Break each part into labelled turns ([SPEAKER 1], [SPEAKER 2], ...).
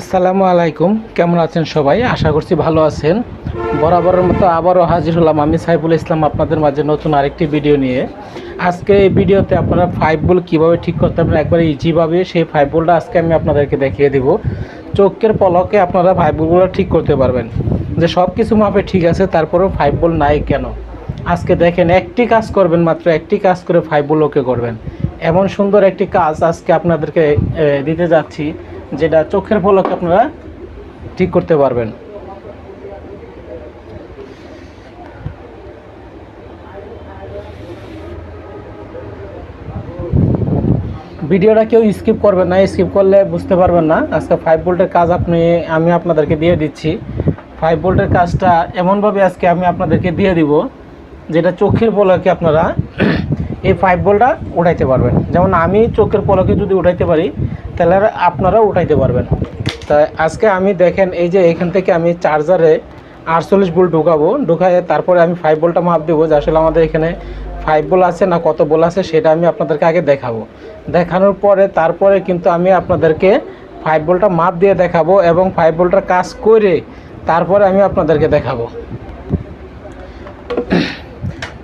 [SPEAKER 1] আসসালামু আলাইকুম। কেমন আছেন সবাই? আশা করছি ভালো আছেন। বরাবরের মতো আবারও হাজির হলাম আমি সাইফুল ইসলাম আপনাদের মাঝে নতুন আরেকটি ভিডিও নিয়ে। আজকে এই ভিডিওতে আপনারা ফাইভ বল কীভাবে ঠিক করতে পারেন একবারে ইজিভাবে সেই ফাইভ বলটা আজকে আমি আপনাদেরকে দেখিয়ে দিব। চোখের পলকে আপনারা ফাইভ বলগুলো ঠিক করতে পারবেন। যে সব কিছু মাপে ঠিক আছে, তারপরেও ফাইভ বল নাই কেন? আজকে দেখেন, একটি কাজ করবেন মাত্র, একটি কাজ করে ফাইভ বল ওকে করবেন। এমন সুন্দর একটি কাজ আজকে আপনাদেরকে দিতে যাচ্ছি। যেটা চোখের পলকে আপনারা ঠিক করতে পারবেন। ভিডিওটা কেউ স্কিপ করবেন না, স্কিপ করলে বুঝতে পারবেন না। আজকে ফাইভ ভোল্টের কাজ আপনি, আমি আপনাদেরকে দিয়ে দিচ্ছি। ফাইভ ভোল্টের কাজটা এমনভাবে আজকে আমি আপনাদেরকে দিয়ে দিব, যেটা চোখের পলকে আপনারা এই ফাইভ ভোল্টটা উঠাইতে পারবেন। যেমন আমি চোখের পলকে যদি উঠাইতে পারি তাহলে আপনারাও উঠাইতে পারবেন। তা আজকে আমি দেখেন, এই যে এখান থেকে আমি চার্জারে আটচল্লিশ ভোল্ট ঢুকাবো। ঢুকায় তারপরে আমি ফাইভ ভোল্টটা মাপ দেবো, যে আসলে আমাদের এখানে ফাইভ বল আছে না কত বল আছে, সেটা আমি আপনাদেরকে আগে দেখাবো। দেখানোর পরে, তারপরে কিন্তু আমি আপনাদেরকে ফাইভ বলটা মাপ দিয়ে দেখাবো এবং ফাইভ বলটার কাজ করে তারপরে আমি আপনাদেরকে দেখাবো।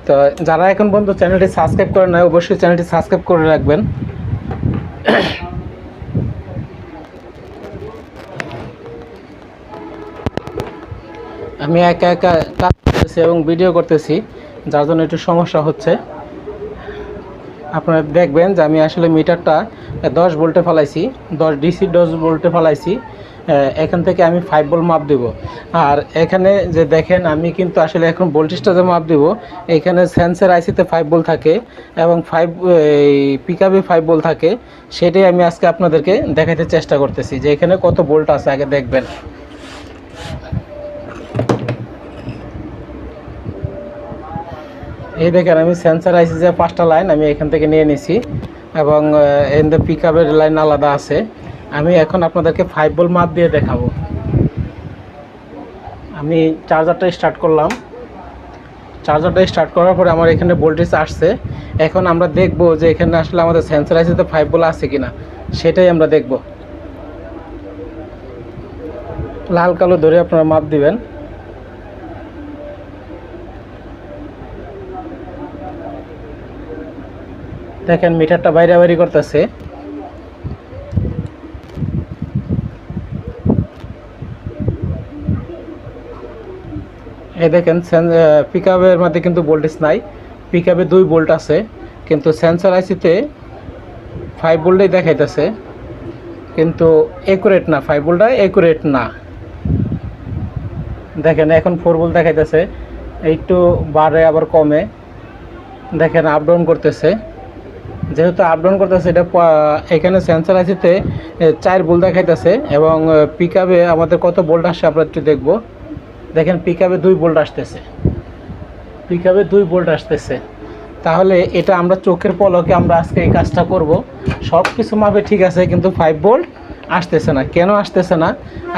[SPEAKER 1] তো যারা এখন পর্যন্ত চ্যানেলটি সাবস্ক্রাইব করে নেয় অবশ্যই চ্যানেলটি সাবস্ক্রাইব করে রাখবেন। আমি একা একা কাজ করতেছি এবং ভিডিও করতেছি, যার জন্য একটু সমস্যা হচ্ছে। আপনারা দেখবেন যে আমি আসলে মিটারটা দশ ভোল্টে ফেলাইছি, দশ ডিসি দশ ভোল্টে ফেলাইছি এখান থেকে আমি ফাইভ ভোল্ট মাপ দেব। আর এখানে যে দেখেন, আমি কিন্তু আসলে এখন ভোল্টেজটা যে মাপ দেব, এখানে সেন্সার আইসিতে ফাইভ ভোল্ট থাকে এবং ফাইভ এই পিক আপে ফাইভ ভোল্ট থাকে, সেটাই আমি আজকে আপনাদেরকে দেখাতে চেষ্টা করতেছি যে এখানে কত ভোল্ট আছে, আগে দেখবেন। এই দেখেন, আমি সেন্সার আইসি যে পাঁচটা লাইন আমি এখান থেকে নিয়ে নিছি এবং এন দ্য পিক আপের লাইন আলাদা আছে। আমি এখন আপনাদেরকে ফাইভ বল মাপ দিয়ে দেখাবো। আমি চার্জারটা স্টার্ট করলাম। চার্জারটা স্টার্ট করার পরে আমার এখানে ভোল্টেজ আসছে। এখন আমরা দেখব যে এখানে আসলে আমাদের সেন্সার আইসিতে ফাইভ বল আছে কিনা। সেটাই আমরা দেখব। লাল কালো ধরে আপনারা মাপ দিবেন। দেখেন মিটারটা বাইরে বাইরে করতেছে। এই দেখেন পিক আপের মধ্যে কিন্তু ভোল্টেজ নাই। পিক আপে দুই ভোল্ট আছে, কিন্তু সেন্সার আইসিতে ফাইভ ভোল্টেই দেখাইতেছে। কিন্তু একুরেট না ফাইভ ভোল্টটা একুরেট না। দেখেন এখন ফোর ভোল্ট দেখাইতেছে, একটু বাড়ে আবার কমে। দেখেন আপ ডাউন করতেছে। যেহেতু আপ ডাউন করতেছে, এটা এখানে সেন্সার আইসিতে চার বোল্ট দেখাইতেছে এবং পিক আমাদের কত বোল্ট আসছে আমরা একটু দেখব। দেখেন পিক দুই বোল্ট আসতেছে। পিক দুই বোল্ট আসতেছে। তাহলে এটা আমরা চোখের পলকে আমরা আজকে এই কাজটা করব। সব কিছু মাপে ঠিক আছে, কিন্তু ফাইভ বোল্ট আসতেছে না। কেন আসতেছে না?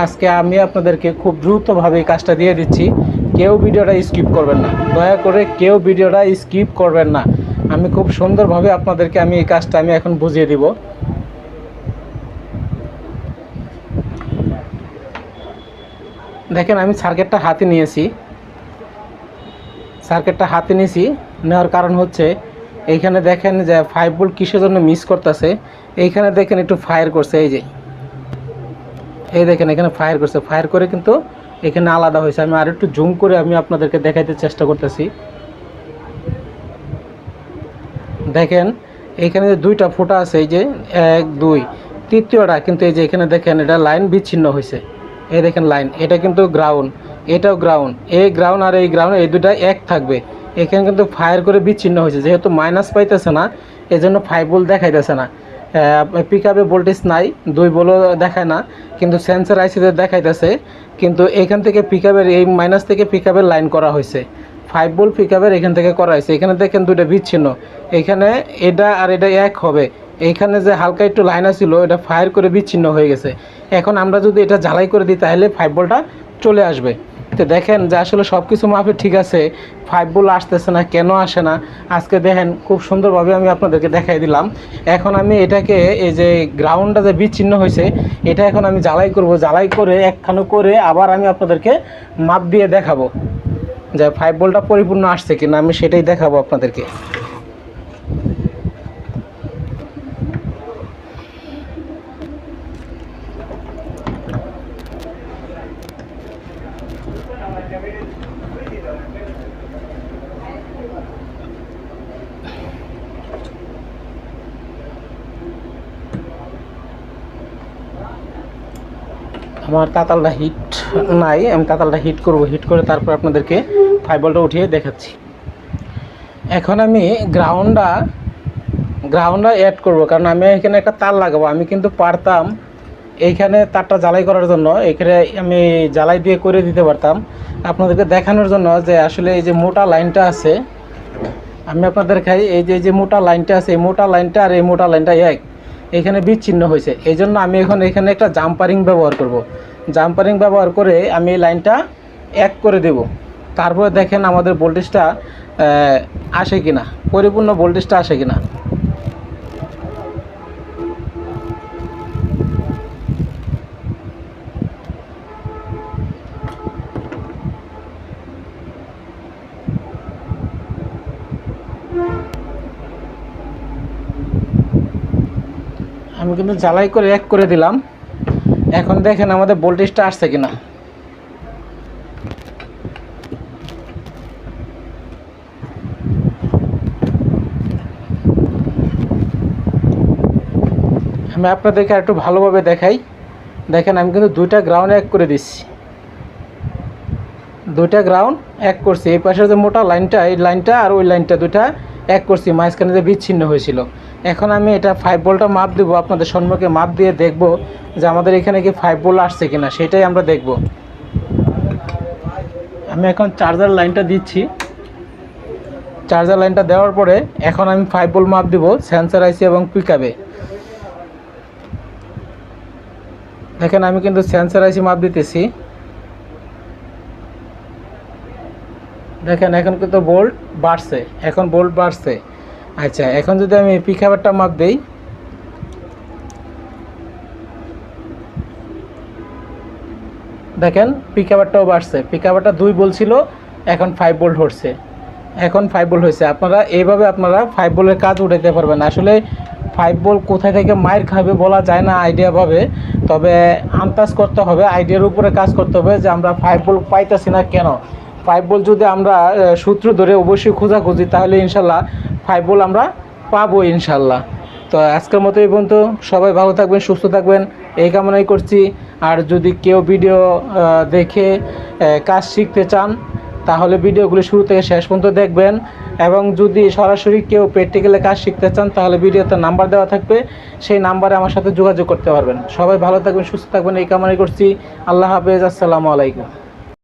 [SPEAKER 1] আজকে আমি আপনাদেরকে খুব দ্রুতভাবে এই কাজটা দিয়ে দিচ্ছি। কেউ ভিডিওটা স্কিপ করবেন না। দয়া করে কেউ ভিডিওটা স্কিপ করবেন না। আমি খুব সুন্দরভাবে আপনাদেরকে আমি এই কাজটা আমি এখন বুঝিয়ে দিব। দেখেন, আমি সার্কেটটা হাতে নিয়েছি। সার্কেটটা হাতে নিয়েছি, নেওয়ার কারণ হচ্ছে এইখানে দেখেন যে ফাইভ ভোল্ট কিসের জন্য মিস করতেছে? এইখানে দেখেন একটু ফায়ার করছে, এই যে। এই দেখেন, এখানে ফায়ার করছে। ফায়ার করে কিন্তু এখানে আলাদা হয়েছে। আমি আর একটু জুম করে আমি আপনাদেরকে দেখাইতে চেষ্টা করতেছি। দেখেন এখানে যে দুইটা ফোঁটা আছে, এই যে এক, দুই, তৃতীয়টা কিন্তু এই যে এখানে দেখেন, এটা লাইন বিচ্ছিন্ন হয়েছে। এই দেখেন লাইন, এটা কিন্তু গ্রাউন্ড এটাও গ্রাউন্ড এই গ্রাউন্ড আর এই গ্রাউন্ড এই দুটা এক থাকবে। এখানে কিন্তু ফায়ার করে বিচ্ছিন্ন হয়েছে, যেহেতু মাইনাস পাইতেছে না এই জন্য ফাইভ বল দেখাইতেছে না। পিক আপে ভোল্টেজ নাই, দুই বলও দেখায় না, কিন্তু সেন্সার আইসিতে দেখাইতেছে, কিন্তু এখান থেকে পিক এই মাইনাস থেকে পিক লাইন করা হয়েছে। ফাইভ বল পিক আপের এখান থেকে করা হয়েছে। এখানে দেখেন দুইটা বিচ্ছিন্ন। এখানে এটা আর এটা এক হবে। এইখানে যে হালকা একটু লাইন ছিল এটা ফায়ার করে বিচ্ছিন্ন হয়ে গেছে। এখন আমরা যদি এটা ঝালাই করে দিই, তাহলে ফাইভ বলটা চলে আসবে। তো দেখেন যে আসলে সব কিছু মাপে ঠিক আছে ফাইভ বল আসতেছে না, কেন আসে না? আজকে দেখেন খুব সুন্দরভাবে আমি আপনাদেরকে দেখাই দিলাম। এখন আমি এটাকে, এই যে গ্রাউন্ডটা যে বিচ্ছিন্ন হয়েছে, এটা এখন আমি জ্বালাই করব। জ্বালাই করে একখানো করে আবার আমি আপনাদেরকে মাপ দিয়ে দেখাবো। যে ফাইভ বলটা পরিপূর্ণ আসছে কিনা আমি সেটাই দেখাবো আপনাদেরকে। আমার তাতালটা হিট নাই, আমি তাতালটা হিট করব হিট করে তারপর আপনাদেরকে ফাইবলটা উঠিয়ে দেখাচ্ছি। এখন আমি গ্রাউন্ডটা গ্রাউন্ডটা অ্যাড করব, কারণ আমি এখানে একটা তার লাগাবো। আমি কিন্তু পারতাম এইখানে তারটা জ্বালাই করার জন্য, এখানে আমি জ্বালাই দিয়ে করে দিতে পারতাম। আপনাদেরকে দেখানোর জন্য যে আসলে এই যে মোটা লাইনটা আছে, আমি আপনাদের খাই, এই যে এই যে মোটা লাইনটা আছে, এই মোটা লাইনটা আর এই মোটা লাইনটা এক। এখানে বিচ্ছিন্ন হয়েছে। এই জন্য আমি এখন এখানে একটা জাম্পারিং ব্যবহার করব। জাম্পারিং ব্যবহার করে আমি এই লাইনটা এক করে দেব। তারপরে দেখেন আমাদের ভোল্টেজটা আসে কিনা, পরিপূর্ণ ভোল্টেজটা আসে কিনা। আমি কিন্তু জ্বালাই করে এক করে দিলাম। এখন দেখেন আমাদের ভোল্টেজটা আসছে কিনা। আমি আপনাদেরকে একটু ভালোভাবে দেখাই। দেখেন আমি কিন্তু দুইটা গ্রাউন্ড এক করে দিচ্ছি। দুইটা গ্রাউন্ড এক করছি। এই পাশে যে মোটা লাইনটা এই লাইনটা আর ওই লাইনটা দুইটা এক করছি। মাঝখানে যে বিচ্ছিন্ন হয়েছিল। এখন আমি এটা ফাইভ বলটা মাপ দেবো, আপনাদের সম্মুখে মাপ দিয়ে দেখব যে আমাদের এখানে কি ফাইভ বল আসছে কিনা, সেটাই আমরা দেখব। আমি এখন চার্জার লাইনটা দিচ্ছি। চার্জার লাইনটা দেওয়ার পরে এখন আমি ফাইভ বল মাপ দিব সেন্সার আইসি এবং পিকআপে দেখেন, আমি কিন্তু সেন্সার আইসি মাপ দিতেছি। দেখেন, এখন কিন্তু বোল্ট বাড়ছে, এখন বোল্ট বাড়ছে। আচ্ছা এখন যদি আমি পিকআপেরটা মাপ দেই, দেখেন পিকআপেরটাও বাড়ছে। পিকআপেরটা দুই বলছিল এখন ফাইভ বোল্ট হচ্ছে। এখন ফাইভ বোল্ট হয়েছে। আপনারা এইভাবে আপনারা ফাইভ বোল্টের কাজ উঠাইতে পারবেন। আসলে ফাইভ বল কোথায় থেকে মায়ের খাবে বলা যায় না আইডিয়াভাবে তবে আন্দাজ করতে হবে আইডিয়ার উপরে কাজ করতে হবে যে আমরা ফাইভ বল পাইতেছি না কেন। ফাইভ বল যদি আমরা সূত্র ধরে অবশ্যই খোঁজাখুঁজি, তাহলে ইনশাল্লাহ ফাইভ বল আমরা পাবো ইনশাল্লাহ। তো আজকের মতো এই পর্যন্ত। সবাই ভালো থাকবেন, সুস্থ থাকবেন। এই কামনাই করছি। আর যদি কেউ ভিডিও দেখে কাজ শিখতে চান, তাহলে ভিডিওগুলো শুরু থেকে শেষ পর্যন্ত দেখবেন। এবং যদি সরাসরি কেউ প্র্যাকটিক্যালে কাজ শিখতে চান, তাহলে ভিডিওতে নাম্বার দেওয়া থাকবে। সেই নাম্বারে আমার সাথে যোগাযোগ করতে পারবেন। সবাই ভালো থাকবেন, সুস্থ থাকবেন। এই কামনাই করছি। আল্লাহ হাফেজ। আসসালামু আলাইকুম।